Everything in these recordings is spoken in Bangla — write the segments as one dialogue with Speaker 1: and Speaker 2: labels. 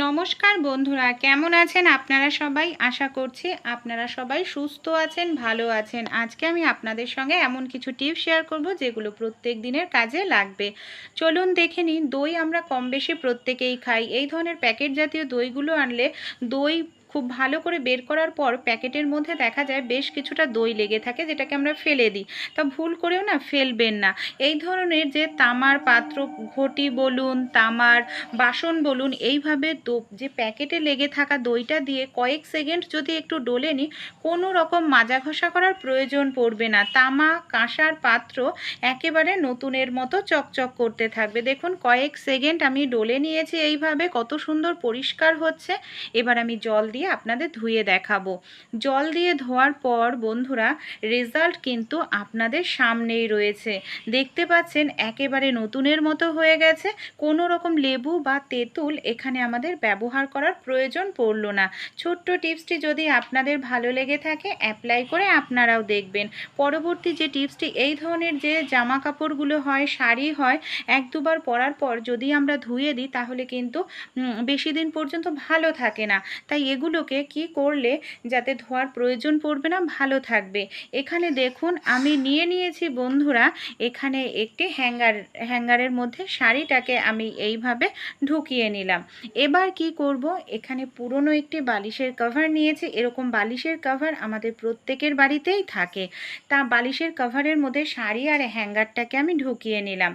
Speaker 1: নমস্কার বন্ধুরা, কেমন আছেন আপনারা সবাই? আশা করছি আপনারা সবাই সুস্থ আছেন, ভালো আছেন। আজকে আমি আপনাদের সঙ্গে এমন কিছু টিপ শেয়ার করব যেগুলো প্রত্যেক দিনের কাজে লাগবে। চলুন দেখে নিন দই আমরা কম বেশি প্রত্যেকেই খাই। এই ধরনের প্যাকেট জাতীয় দইগুলো আনলে দই খুব ভালো করে বের করার পর প্যাকেটের মধ্যে দেখা যায় বেশ কিছুটা দই লেগে থাকে যেটাকে আমরা ফেলে দিই। তা ভুল করেও না ফেলবেন না। এই ধরনের যে তামার পাত্র, ঘটি বলুন, তামার বাসন বলুন, এইভাবে যে প্যাকেটে লেগে থাকা দইটা দিয়ে কয়েক সেকেন্ড যদি একটু ডলে নিই, কোনো রকম মাজা ঘষা করার প্রয়োজন পড়বে না। তামা, কাঁসার পাত্র একেবারে নতুনের মতো চকচক করতে থাকবে। দেখুন, কয়েক সেকেন্ড আমি ডলে নিয়েছি এইভাবে, কত সুন্দর পরিষ্কার হচ্ছে। এবার আমি জল দিয়ে আপনাদের ধুয়ে দেখাবো। জল দিয়ে ধোয়ার পর বন্ধুরা রেজাল্ট কিন্তু আপনাদের সামনেই রয়েছে। দেখতে পাচ্ছেন, একেবারে নতুনের মতো হয়ে গেছে। কোনো রকম লেবু বা তেঁতুল এখানে আমাদের ব্যবহার করার প্রয়োজন পড়ল না। ছোট্ট টিপসটি যদি আপনাদের ভালো লেগে থাকে অ্যাপ্লাই করে আপনারাও দেখবেন। পরবর্তী যে টিপসটি, এই ধরনের যে জামা কাপড়গুলো হয়, শাড়ি হয়, এক দুবার পরার পর যদি আমরা ধুয়ে দিই, তাহলে কিন্তু বেশি দিন পর্যন্ত ভালো থাকে না। তাই এগুলোকে কি করলে যাতে ধোয়ার প্রয়োজন পড়বে না, ভালো থাকবে? এখানে দেখুন, আমি নিয়ে নিয়েছি বন্ধুরা, এখানে একটি হ্যাঙ্গার, হ্যাঙ্গারের মধ্যে শাড়িটাকে আমি এইভাবে ঢুকিয়ে নিলাম। এবার কি করব? এখানে পুরনো একটি বালিশের কভার নিয়েছি, এরকম বালিশের কভার আমাদের প্রত্যেকের বাড়িতেই থাকে। তা বালিশের কভারের মধ্যে শাড়ি আর হ্যাঙ্গারটাকে আমি ঢুকিয়ে নিলাম।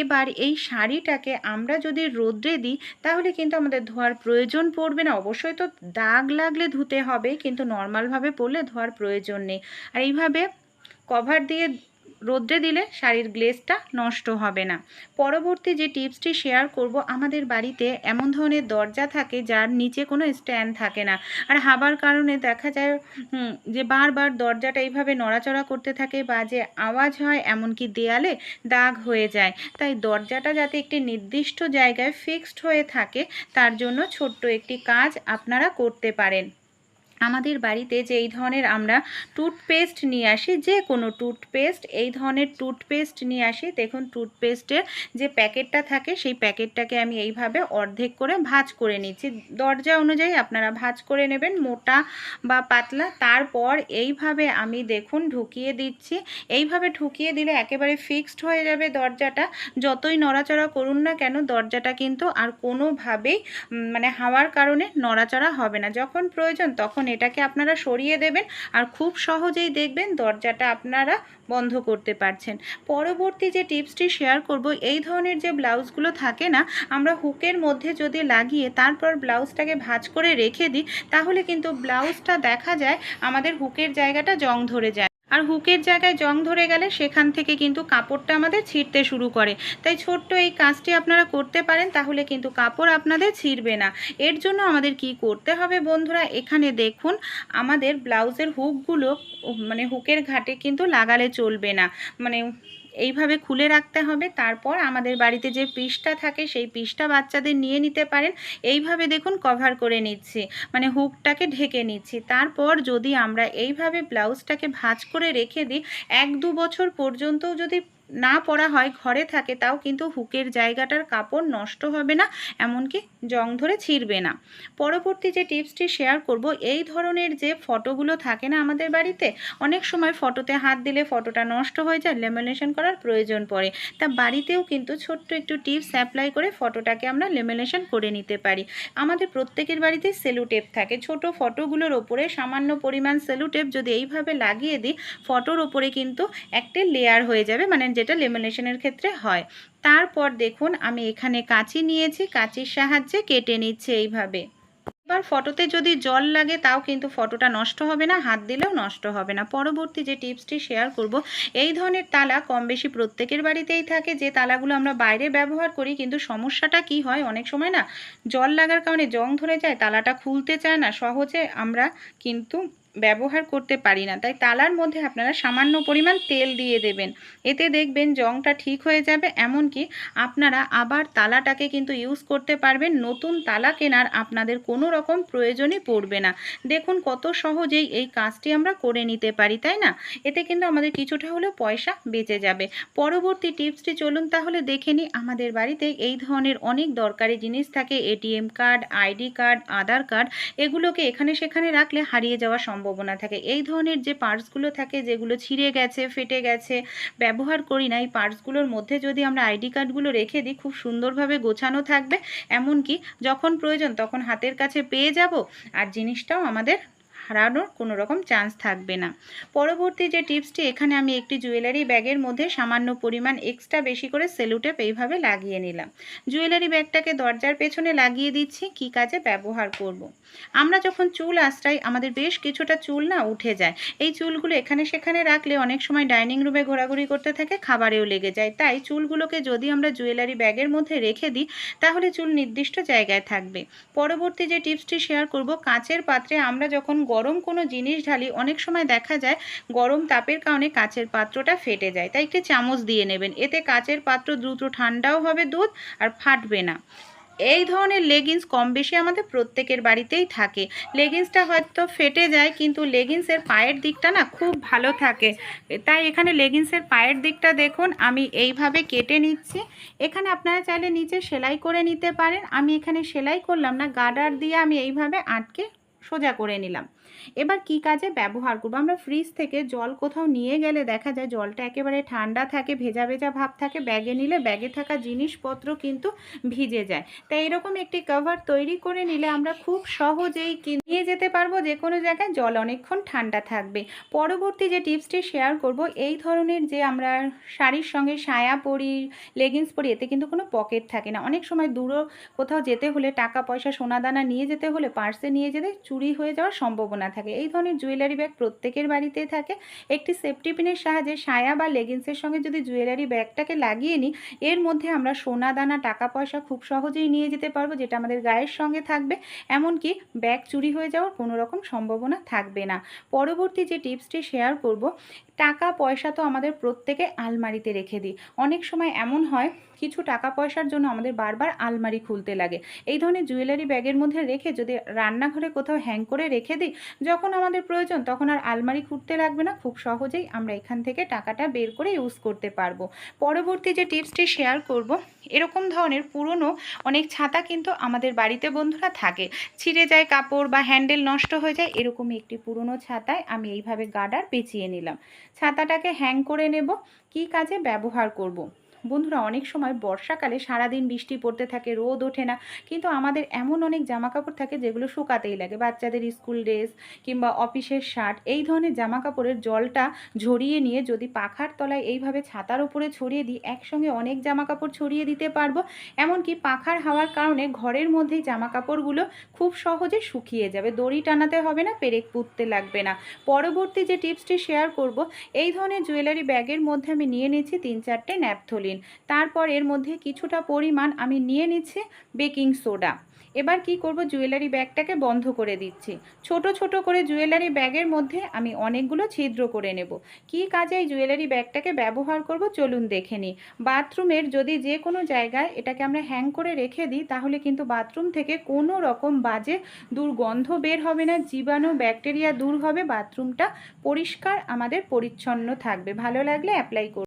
Speaker 1: এবার এই শাড়িটাকে আমরা যদি রোদ্রে দিই, তাহলে কিন্তু আমাদের ধোয়ার প্রয়োজন পড়বে না। অবশ্যই তো দাগ লাগলে ধুতে হবে কিন্তু নর্মালভাবে পরলে ধোয়ার প্রয়োজন নেই। আর এইভাবে কভার দিয়ে রোদ্রে দিলে শাড়ির গ্লেজটা নষ্ট হবে না। পরবর্তী যে টিপসটি শেয়ার করব, আমাদের বাড়িতে এমন ধরনের দরজা থাকে যার নিচে কোনো স্ট্যান্ড থাকে না। আর হাবার কারণে দেখা যায় যে বারবার দরজাটা এইভাবে নড়াচড়া করতে থাকে বা যে আওয়াজ হয় এমনকি দেয়ালে দাগ হয়ে যায়। তাই দরজাটা যাতে একটি নির্দিষ্ট জায়গায় ফিক্সড হয়ে থাকে, তার জন্য ছোট্ট একটি কাজ আপনারা করতে পারেন। আমাদের বাড়িতে যে এই ধরনের আমরা টুথপেস্ট নিয়ে আসি, যে কোনো টুথপেস্ট এই ধরনের টুথপেস্ট নিয়ে আসি। দেখুন টুথপেস্টের যে প্যাকেটটা থাকে, সেই প্যাকেটটাকে আমি এইভাবে অর্ধেক করে ভাঁজ করে নিচ্ছি। দরজা অনুযায়ী আপনারা ভাঁজ করে নেবেন, মোটা বা পাতলা। তারপর এইভাবে আমি দেখুন ঢুকিয়ে দিচ্ছি। এইভাবে ঢুকিয়ে দিলে একেবারে ফিক্সড হয়ে যাবে দরজাটা। যতই নড়াচড়া করুন না কেন, দরজাটা কিন্তু আর কোনোভাবেই মানে হাওয়ার কারণে নড়াচড়া হবে না। যখন প্রয়োজন তখন এটাকে আপনারা সরিয়ে দেবেন আর খুব সহজেই দেখবেন দরজাটা আপনারা বন্ধ করতে পারছেন। পরবর্তী যে টিপসটি শেয়ার করব, এই ধরনের যে ব্লাউজগুলো থাকে না, আমরা হুকের মধ্যে যদি লাগিয়ে তারপর ব্লাউজটাকে ভাঁজ করে রেখে দিই, তাহলে কিন্তু ব্লাউজটা দেখা যায় আমাদের হুকের জায়গাটা জং ধরে যায়। আর হুকের জায়গায় জং ধরে গেলে সেখান থেকে কিন্তু কাপড়টা আমাদের ছিঁড়তে শুরু করে। তাই ছোট্ট এই কাজটি আপনারা করতে পারেন, তাহলে কিন্তু কাপড় আপনাদের ছিঁড়বে না। এর জন্য আমাদের কি করতে হবে বন্ধুরা? এখানে দেখুন, আমাদের ব্লাউজের হুকগুলো মানে হুকের ঘাটে কিন্তু লাগালে চলবে না। মানে এইভাবে খুলে রাখতে হবে। তারপর আমাদের বাড়িতে যে পিসটা থাকে, সেই পিসটা বাচ্চাদের নিয়ে নিতে পারেন। এইভাবে দেখুন কভার করে নিচ্ছি মানে হুকটাকে ঢেকে নিচ্ছি। তারপর যদি আমরা এইভাবে ব্লাউজটাকে ভাঁজ করে রেখে দিই, এক দু বছর পর্যন্তও যদি না পরা হয়, ঘরে থাকে, তাও কিন্তু হুকের জায়গাটার কাপড় নষ্ট হবে না, এমনকি জং ধরে ছিঁড়বে না। পরবর্তী যে টিপসটি শেয়ার করব, এই ধরনের যে ফটোগুলো থাকে না আমাদের বাড়িতে, অনেক সময় ফটোতে হাত দিলে ফটোটা নষ্ট হয়ে যায়, লেমিনেশন করার প্রয়োজন পড়ে। তা বাড়িতেও কিন্তু ছোট্ট একটু টিপস অ্যাপ্লাই করে ফটোটাকে আমরা লেমিনেশন করে নিতে পারি। আমাদের প্রত্যেকের বাড়িতে সেলু টেপ থাকে। ছোট ফটোগুলোর ওপরে সামান্য পরিমাণ সেলু টেপ যদি এইভাবে লাগিয়ে দিই, ফটোর ওপরে কিন্তু একটা লেয়ার হয়ে যাবে মানে যেটা লেমিনেশনের ক্ষেত্রে হয়। তারপর দেখুন, আমি এখানে কাঁচি নিয়েছি, কাঁচির সাহায্যে কেটে নিচ্ছে এইভাবে। এবার ফটোতে যদি জল লাগে, তাও কিন্তু ফটোটা নষ্ট হবে না, হাত দিলেও নষ্ট হবে না। পরবর্তী যে টিপসটি শেয়ার করব, এই ধরনের তালা কম বেশি প্রত্যেকের বাড়িতেই থাকে। যে তালাগুলো আমরা বাইরে ব্যবহার করি, কিন্তু সমস্যাটা কি হয়? অনেক সময় না, জল লাগার কারণে জং ধরে যায়, তালাটা খুলতে চায় না। সহজে আমরা কিন্তু ব্যবহার করতে পারি না। তাই তালার মধ্যে আপনারা সামান্য পরিমাণ তেল দিয়ে দেবেন। এতে দেখবেন জংটা ঠিক হয়ে যাবে, এমনকি আপনারা আবার তালাটাকে কিন্তু ইউজ করতে পারবেন। নতুন তালা কেনার আপনাদের কোনো রকম প্রয়োজনই পড়বে না। দেখুন কত সহজেই এই কাজটি আমরা করে নিতে পারি, তাই না? এতে কিন্তু আমাদের কিছুটা হলেও পয়সা বেঁচে যাবে। পরবর্তী টিপসটি চলুন তাহলে দেখে নিই। আমাদের বাড়িতে এই ধরনের অনেক দরকারি জিনিস থাকে। ATM card ID card, Aadhaar card, এগুলোকে এখানে সেখানে রাখলে হারিয়ে যাওয়ার সম্ভাবনা থাকে। এই ধরনের যে পার্টসগুলো থাকে, যেগুলো ছিঁড়ে গেছে, ফেটে গেছে, ব্যবহার করি না, এই পার্টসগুলোর মধ্যে যদি আমরা আইডি কার্ডগুলো রেখে দিই, খুব সুন্দরভাবে গোছানো থাকবে। এমনকি যখন প্রয়োজন, তখন হাতের কাছে পেয়ে যাব। আর জিনিসটাও আমাদের হারানোর কোনো রকম চান্স থাকবে না। পরবর্তী যে টিপসটি, এখানে আমি একটি জুয়েলারি ব্যাগের মধ্যে সামান্য পরিমাণ এক্সট্রা বেশি করে সেলুটেপ এইভাবে লাগিয়ে নিলাম। জুয়েলারি ব্যাগটাকে দরজার পেছনে লাগিয়ে দিচ্ছি, কি কাজে ব্যবহার করব। আমরা যখন চুল আশ্রাই, আমাদের বেশ কিছুটা চুল না উঠে যায়। এই চুলগুলো এখানে সেখানে রাখলে অনেক সময় ডাইনিং রুমে ঘোরাঘুরি করতে থাকে, খাবারেও লেগে যায়। তাই চুলগুলোকে যদি আমরা জুয়েলারি ব্যাগের মধ্যে রেখে দিই, তাহলে চুল নির্দিষ্ট জায়গায় থাকবে। পরবর্তী যে টিপসটি শেয়ার করব, কাঁচের পাত্রে আমরা যখন গরম কোনো জিনিস ঢালি অনেক সময় দেখা যায় গরম তাপের কারণে কাচের পাত্রটা ফেটে যায়। তাই একটি চামচ দিয়ে নেবেন। এতে কাচের পাত্র দ্রুত ঠান্ডাও হবে দুধ আর ফাটবে না। এই ধরনের লেগিংস কম বেশি আমাদের প্রত্যেকের বাড়িতেই থাকে। লেগিংসটা হয়তো ফেটে যায়, কিন্তু লেগিংসের পায়ের দিকটা না খুব ভালো থাকে। তাই এখানে লেগিংসের পায়ের দিকটা দেখুন, আমি এইভাবে কেটে নিচ্ছি। এখানে আপনারা চাইলে নিচে সেলাই করে নিতে পারেন। আমি এখানে সেলাই করলাম না, গার্ডার দিয়ে আমি এইভাবে আটকে সোজা করে নিলাম। এবার কি কাজে ব্যবহার করব? আমরা ফ্রিজ থেকে জল কোথাও নিয়ে গেলে দেখা যায় জলটা একেবারে ঠান্ডা থাকে, ভেজা ভেজা ভাব থাকে, ব্যাগে নিলে ব্যাগে থাকা জিনিসপত্র কিন্তু ভিজে যায়। তাই এরকম একটি কভার তৈরি করে নিলে আমরা খুব সহজেই নিয়ে যেতে পারব যে কোনো জায়গায় জল অনেকক্ষণ ঠান্ডা থাকবে। পরবর্তী যে টিপসটি শেয়ার করব, এই ধরনের যে আমরা শাড়ির সঙ্গে সায়া পরি লেগিংস পরি, এতে কিন্তু কোনো পকেট থাকে না। অনেক সময় দূরও কোথাও যেতে হলে টাকা পয়সা সোনাদানা নিয়ে যেতে হলে পার্সে নিয়ে যেতে চুরি হয়ে যাওয়ার সম্ভাবনা থাকে। এই ধরনের জুয়েলারি ব্যাগ প্রত্যেকের বাড়িতেই থাকে। একটি সেফটি পিনের সাহায্যে সায়া বা লেগিংসের সঙ্গে যদি জুয়েলারি ব্যাগটাকে লাগিয়ে নিই, এর মধ্যে আমরা সোনা, দানা, টাকা, পয়সা খুব সহজেই নিয়ে যেতে পারব, যেটা আমাদের গায়ের সঙ্গে থাকবে। এমনকি ব্যাগ চুরি হয়ে যাওয়ার কোনো রকম সম্ভাবনা থাকবে না। পরবর্তী যে টিপসটি শেয়ার করব, টাকা, পয়সা তো আমাদের প্রত্যেকে আলমারিতে রেখে দিই। অনেক সময় এমন হয় কিছু টাকা পয়সার জন্য আমাদের বারবার আলমারি খুলতে লাগে। এই ধরনের জুয়েলারি ব্যাগের মধ্যে রেখে যদি রান্নাঘরে কোথাও হ্যাং করে রেখে দিই, যখন আমাদের প্রয়োজন তখন আর আলমারি খুঁড়তে লাগবে না। খুব সহজেই আমরা এখান থেকে টাকাটা বের করে ইউজ করতে পারব। পরবর্তী যে টিপসটি শেয়ার করব, এরকম ধরনের পুরনো অনেক ছাতা কিন্তু আমাদের বাড়িতে বন্ধুরা থাকে। ছিঁড়ে যায় কাপড় বা হ্যান্ডেল নষ্ট হয়ে যায়, এরকমই একটি পুরনো ছাতায় আমি এইভাবে গার্ডার পেঁচিয়ে নিলাম। ছাতাটাকে হ্যাং করে নেব। কি কাজে ব্যবহার করব। বন্ধুরা, অনেক সময় বর্ষাকালে সারাদিন বৃষ্টি পড়তে থাকে, রোদ ওঠে না। কিন্তু আমাদের এমন অনেক জামা কাপড় থাকে যেগুলো শুকাতেই লাগে। বাচ্চাদের স্কুল ড্রেস কিংবা অফিসের শার্ট, এই ধরনের জামা কাপড়ের জলটা ঝরিয়ে নিয়ে যদি পাখার তলায় এইভাবে ছাতার উপরে ছড়িয়ে দিই, একসঙ্গে অনেক জামা কাপড় ছড়িয়ে দিতে পারব। এমনকি পাখার হাওয়ার কারণে ঘরের মধ্যেই জামা কাপড়গুলো খুব সহজে শুকিয়ে যাবে। দড়ি টানাতে হবে না, পেরেক পুঁততে লাগবে না। পরবর্তী যে টিপসটি শেয়ার করব, এই ধরনের জুয়েলারি ব্যাগের মধ্যে আমি নিয়ে নিয়েছি তিন চারটে ন্যাপথলিন তারপর এর মধ্যে কিছুটা পরিমাণ আমি নিয়ে নিচ্ছি বেকিং সোডা। এবার কি করব? জুয়েলারি ব্যাগটাকে বন্ধ করে দিচ্ছি। ছোট ছোট করে জুয়েলারি ব্যাগের মধ্যে আমি অনেকগুলো ছিদ্র করে নেব। কি কাজে এই জুয়েলারি ব্যাগটাকে ব্যবহার করব? চলুন দেখে নিই। বাথরুমের যদি যে কোনো জায়গায় এটাকে আমরা হ্যাং করে রেখে দিই, তাহলে কিন্তু বাথরুম থেকে কোনো রকম বাজে দুর্গন্ধ বের হবে না, জীবাণু, ব্যাকটেরিয়া দূর হবে, বাথরুমটা পরিষ্কার, আমাদের পরিচ্ছন্ন থাকবে। ভালো লাগলে অ্যাপ্লাই করুন।